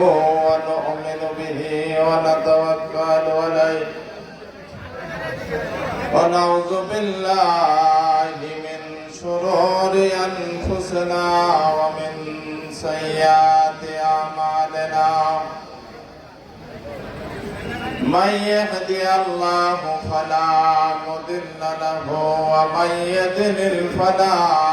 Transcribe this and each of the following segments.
ونؤمن به ونتوكل عليه ونعوذ بالله من شرور أنفسنا ومن سيئات أعمالنا من يهدي الله فلا مضل له ومن يضلل فلا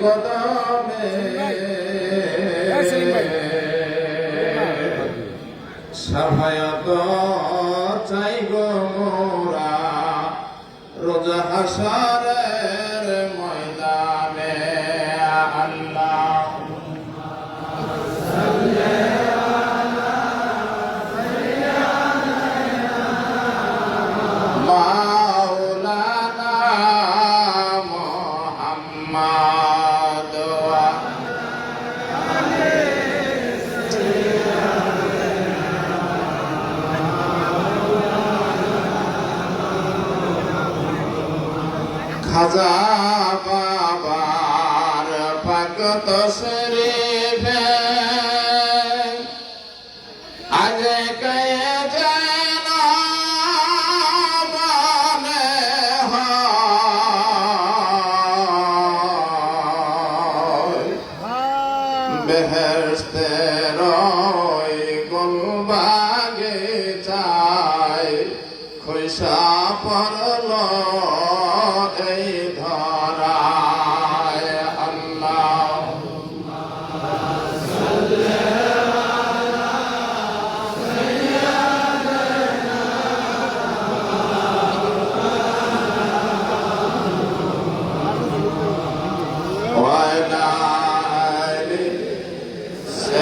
কদমে সাফায়াত চাই গো মোরা রোজ হাসারের খাজা বাবার পাকত শরীফে আগে কয়ে যেন মনে হয় গুলবাগে চাই খুশা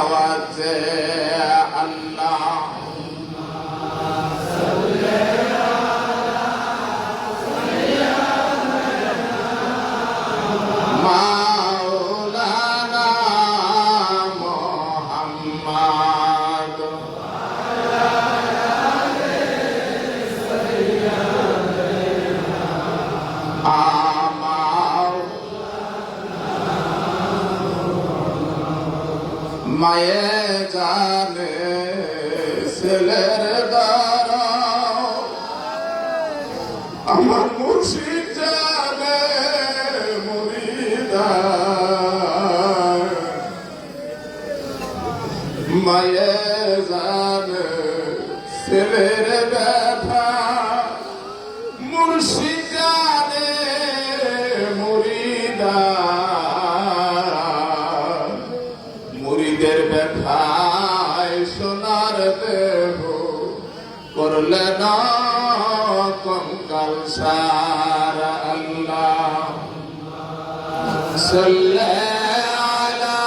Bhagavate মায়ে জানে ছেলের দাঁড়াও আমার মুর্শিদ জানে মুরিদা মায়ে জানে ছেলের ব্যথা মুর্শিদ না কঙ্কাল সারা আল্লাহ। সাল্লা আলা